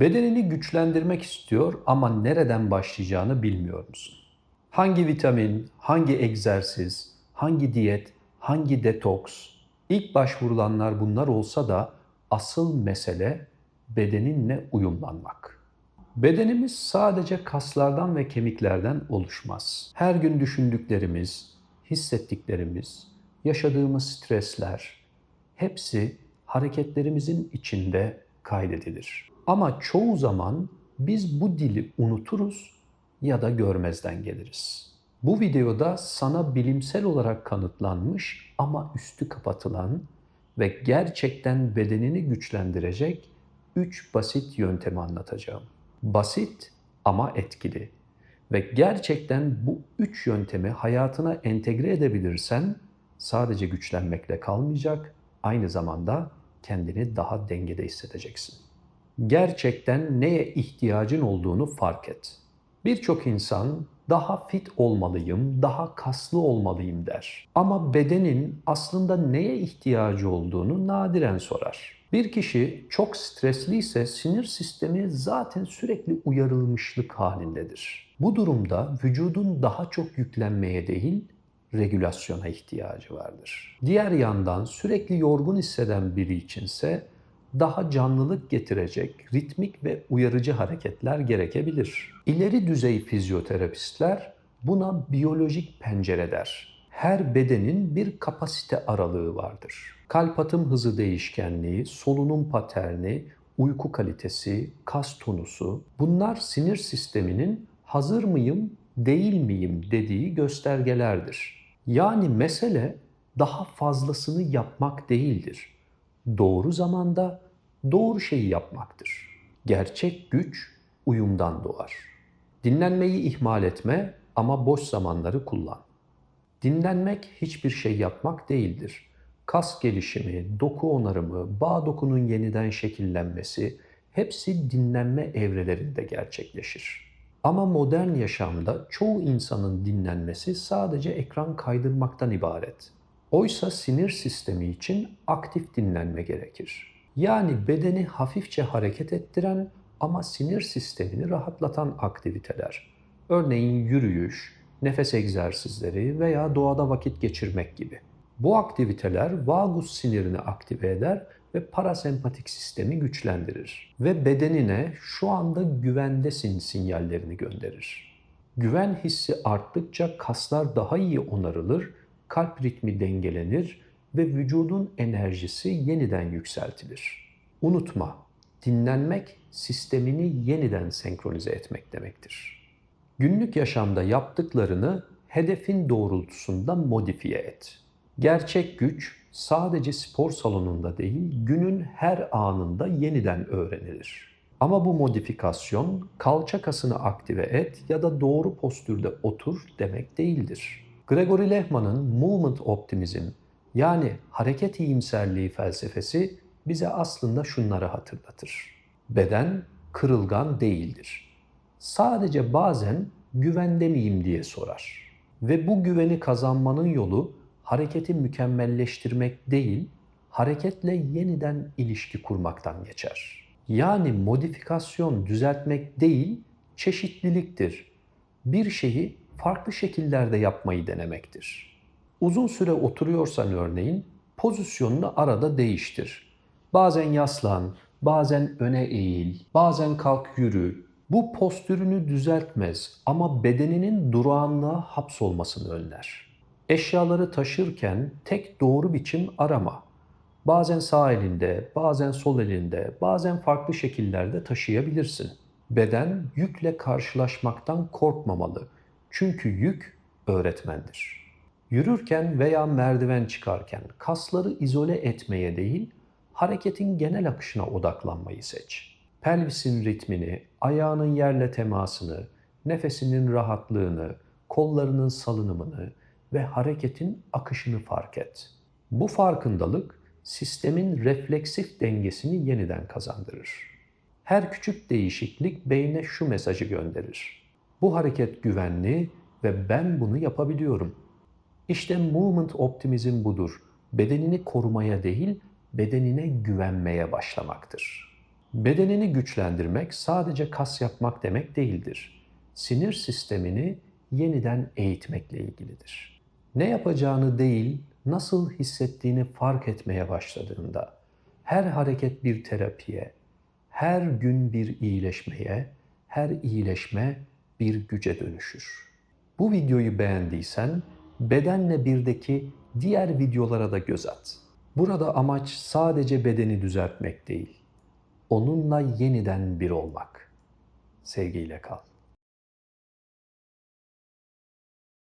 Bedenini güçlendirmek istiyor ama nereden başlayacağını bilmiyor musun? Hangi vitamin, hangi egzersiz, hangi diyet, hangi detoks? İlk başvurulanlar bunlar olsa da asıl mesele bedeninle uyumlanmak. Bedenimiz sadece kaslardan ve kemiklerden oluşmaz. Her gün düşündüklerimiz, hissettiklerimiz, yaşadığımız stresler hepsi hareketlerimizin içinde kaydedilir. Ama çoğu zaman biz bu dili unuturuz ya da görmezden geliriz. Bu videoda sana bilimsel olarak kanıtlanmış ama üstü kapatılan ve gerçekten bedenini güçlendirecek 3 basit yöntemi anlatacağım. Basit ama etkili. Ve gerçekten bu üç yöntemi hayatına entegre edebilirsen sadece güçlenmekle kalmayacak, aynı zamanda kendini daha dengede hissedeceksin. Gerçekten neye ihtiyacın olduğunu fark et. Birçok insan daha fit olmalıyım, daha kaslı olmalıyım der. Ama bedenin aslında neye ihtiyacı olduğunu nadiren sorar. Bir kişi çok stresliyse sinir sistemi zaten sürekli uyarılmışlık halindedir. Bu durumda vücudun daha çok yüklenmeye değil, regülasyona ihtiyacı vardır. Diğer yandan sürekli yorgun hisseden biri içinse daha canlılık getirecek ritmik ve uyarıcı hareketler gerekebilir. İleri düzey fizyoterapistler buna biyolojik pencere der. Her bedenin bir kapasite aralığı vardır. Kalp atım hızı değişkenliği, solunum paterni, uyku kalitesi, kas tonusu bunlar sinir sisteminin hazır mıyım, değil miyim dediği göstergelerdir. Yani mesele daha fazlasını yapmak değildir. Doğru zamanda doğru şeyi yapmaktır. Gerçek güç uyumdan doğar. Dinlenmeyi ihmal etme ama boş zamanları kullan. Dinlenmek hiçbir şey yapmak değildir. Kas gelişimi, doku onarımı, bağ dokunun yeniden şekillenmesi hepsi dinlenme evrelerinde gerçekleşir. Ama modern yaşamda çoğu insanın dinlenmesi sadece ekran kaydırmaktan ibaret. Oysa sinir sistemi için aktif dinlenme gerekir. Yani bedeni hafifçe hareket ettiren ama sinir sistemini rahatlatan aktiviteler. Örneğin yürüyüş, nefes egzersizleri veya doğada vakit geçirmek gibi. Bu aktiviteler vagus sinirini aktive eder ve parasempatik sistemi güçlendirir ve bedenine şu anda güvendesin sinyallerini gönderir. Güven hissi arttıkça kaslar daha iyi onarılır, kalp ritmi dengelenir ve vücudun enerjisi yeniden yükseltilir. Unutma, dinlenmek sistemini yeniden senkronize etmek demektir. Günlük yaşamda yaptıklarını hedefin doğrultusunda modifiye et. Gerçek güç sadece spor salonunda değil, günün her anında yeniden öğrenilir. Ama bu modifikasyon kalça kasını aktive et ya da doğru postürde otur demek değildir. Gregory Lehman'ın Movement Optimizm yani hareket iyimserliği felsefesi bize aslında şunları hatırlatır. Beden kırılgan değildir. Sadece bazen güvende miyim diye sorar. Ve bu güveni kazanmanın yolu hareketi mükemmelleştirmek değil, hareketle yeniden ilişki kurmaktan geçer. Yani modifikasyon düzeltmek değil, çeşitliliktir. Bir şeyi farklı şekillerde yapmayı denemektir. Uzun süre oturuyorsan örneğin pozisyonunu arada değiştir. Bazen yaslan, bazen öne eğil, bazen kalk yürü. Bu postürünü düzeltmez ama bedeninin durağanlığa hapsolmasını önler. Eşyaları taşırken tek doğru biçim arama. Bazen sağ elinde, bazen sol elinde, bazen farklı şekillerde taşıyabilirsin. Beden yükle karşılaşmaktan korkmamalı. Çünkü yük öğretmendir. Yürürken veya merdiven çıkarken kasları izole etmeye değil, hareketin genel akışına odaklanmayı seç. Pelvisin ritmini, ayağının yerle temasını, nefesinin rahatlığını, kollarının salınımını ve hareketin akışını fark et. Bu farkındalık sistemin refleksif dengesini yeniden kazandırır. Her küçük değişiklik beyne şu mesajı gönderir. Bu hareket güvenli ve ben bunu yapabiliyorum. İşte movement optimizm budur. Bedenini korumaya değil, bedenine güvenmeye başlamaktır. Bedenini güçlendirmek sadece kas yapmak demek değildir. Sinir sistemini yeniden eğitmekle ilgilidir. Ne yapacağını değil, nasıl hissettiğini fark etmeye başladığında, her hareket bir terapiye, her gün bir iyileşmeye, her iyileşme bir güce dönüşür. Bu videoyu beğendiysen bedenle birdeki diğer videolara da göz at. Burada amaç sadece bedeni düzeltmek değil, onunla yeniden bir olmak. Sevgiyle kal.